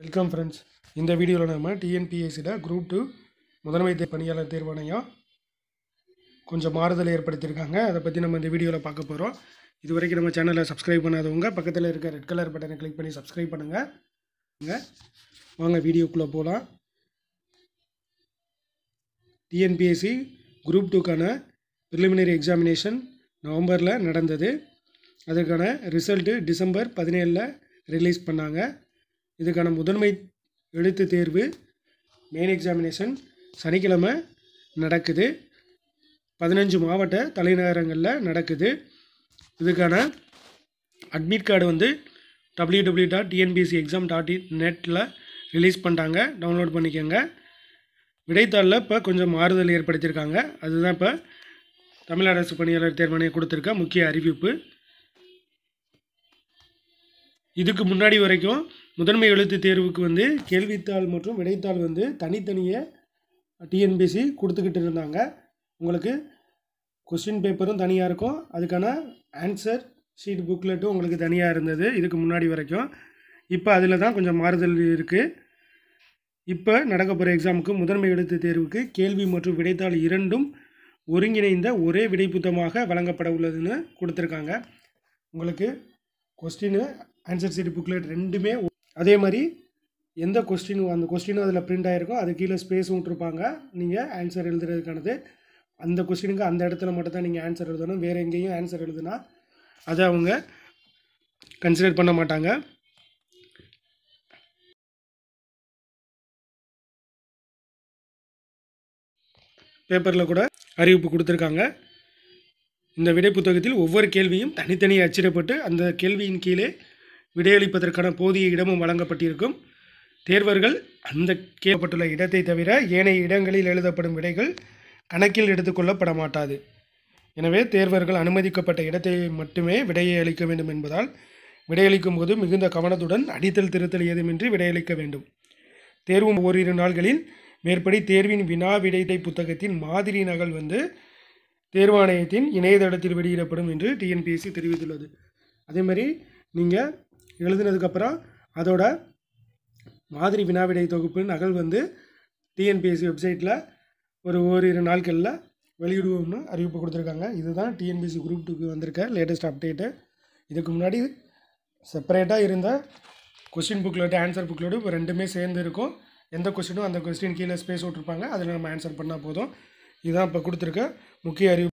Welcome friends இந்த வீடியோவில் நம்ம டிஎன்பிஎஸ்சியில் குரூப் டூ முதன்மை தே- பணியாளர் தேர்வாணையம் கொஞ்சம் மாறுதல் ஏற்படுத்தியிருக்காங்க. அதை பற்றி நம்ம இந்த வீடியோவில் பார்க்க போகிறோம் இது வரைக்கும் நம்ம சேனலை சப்ஸ்கிரைப் பண்ணாதவங்க பக்கத்தில் இருக்க ரெட் கலர் பட்டனை கிளிக் பண்ணி சப்ஸ்கிரைப் பண்ணுங்கள் வாங்க வீடியோக்குள்ளே போகலாம் டிஎன்பிஎஸ்சி குரூப் டூக்கான ப்ரிலிமினரி எக்ஸாமினேஷன் நவம்பரில் நடந்தது. அதற்கான ரிசல்ட்டு டிசம்பர் பதினேழில் ரிலீஸ் பண்ணாங்க. இதுக்கான முதன்மை எழுத்து தேர்வு மெயின் எக்ஸாமினேஷன் சனிக்கிழமை நடக்குது. பதினஞ்சு மாவட்ட தலைநகரங்களில் நடக்குது. இதுக்கான அட்மிட் கார்டு வந்து W W dot TNPSC exam dot in நெட்டில் ரிலீஸ் பண்ணிட்டாங்க. டவுன்லோட் பண்ணிக்கோங்க. விடைத்தாளில் இப்போ கொஞ்சம் மாறுதல் ஏற்படுத்தியிருக்காங்க. அதுதான் இப்போ தமிழ் அரசு பணியாளர் தேர்வாணையம் கொடுத்துருக்க முக்கிய அறிவிப்பு. இதுக்கு முன்னாடி வரைக்கும் முதன்மை எழுத்து தேர்வுக்கு வந்து கேள்வித்தாள் மற்றும் விடைத்தாள் வந்து தனித்தனியே டிஎன்பிசி கொடுத்துக்கிட்டு இருந்தாங்க. உங்களுக்கு கொஸ்டின் பேப்பரும் தனியாக இருக்கும். அதுக்கான ஆன்சர் ஷீட் புக்லெட்டும் உங்களுக்கு தனியாக இருந்தது. இதுக்கு முன்னாடி வரைக்கும். இப்போ அதில் தான் கொஞ்சம் மாறுதல் இருக்குது இப்போ நடக்க போகிற எக்ஸாமுக்கு முதன்மை எழுத்து தேர்வுக்கு கேள்வி மற்றும் விடைத்தாள் இரண்டும் ஒருங்கிணைந்த ஒரே விடைப்புத்தமாக வழங்கப்பட உள்ளதுன்னு கொடுத்துருக்காங்க. உங்களுக்கு கொஸ்டின் ஆன்சர் சீட் புக்லெட் ரெண்டுமே அதே மாதிரி எந்த கொஸ்டின் அந்த கொஸ்டினும் அதில் பிரிண்ட் ஆகிருக்கோ அது கீழே ஸ்பேஸும் விட்ருப்பாங்க நீங்கள் ஆன்சர் எழுதுறதுக்கானது. அந்த கொஸ்டினுக்கு அந்த இடத்துல மட்டும் தான் நீங்கள் ஆன்சர் எழுதணும். வேறு எங்கேயும் ஆன்சர் எழுதுனா அதை அவங்க கன்சிடர் பண்ண மாட்டாங்க. பேப்பரில் கூட அறிவிப்பு கொடுத்துருக்காங்க. இந்த விடை புத்தகத்தில் ஒவ்வொரு கேள்வியும் தனித்தனி அச்சிடப்பட்டு அந்த கேள்வியின் கீழே விடையளிப்பதற்கான போதிய இடமும் வழங்கப்பட்டிருக்கும். தேர்வர்கள் அந்த கேட்கப்பட்டுள்ள இடத்தை தவிர ஏனைய இடங்களில் எழுதப்படும் விடைகள் கணக்கில் எடுத்துக்கொள்ளப்பட மாட்டாது எனவே தேர்வர்கள் அனுமதிக்கப்பட்ட இடத்தை மட்டுமே விடையை அளிக்க வேண்டும் என்பதால் விடையளிக்கும் போது மிகுந்த கவனத்துடன் அடித்தல் திருத்தல் ஏதுமின்றி விடையளிக்க வேண்டும். தேர்வும் ஓரிரு நாள்களில் மேற்படி தேர்வின் வினா விடைத்தை புத்தகத்தின் மாதிரி நகல் வந்து தேர்வாணையத்தின் இணையதளத்தில் வெளியிடப்படும் என்று டிஎன்பிஎஸ்சி தெரிவித்துள்ளது. அதே மாதிரி நீங்கள் எழுதினதுக்கப்புறம் அதோட மாதிரி வினாவிடை தொகுப்பு நகல் வந்து டிஎன்பிஎஸ்சி வெப்சைட்டில் ஒரு ஓரிரு நாட்களில் வெளியிடுவோம்னு அறிவிப்பு கொடுத்துருக்காங்க. இதுதான் டிஎன்பிஎஸ்சி குரூப் டூக்கு வந்திருக்க லேட்டஸ்ட் அப்டேட்டு இதுக்கு முன்னாடி செப்பரேட்டாக இருந்த கொஸ்டின் புக்லெட்டு ஆன்சர் புக்லெட்டு இப்போ ரெண்டுமே சேர்ந்து இருக்கும். எந்த கொஸ்டினும் அந்த கொஸ்டின் கீழே ஸ்பேஸ் விட்ருப்பாங்க அதில் நம்ம ஆன்சர் பண்ணால் போதும். இதுதான் இப்போ கொடுத்துருக்க முக்கிய அறிவிப்பு.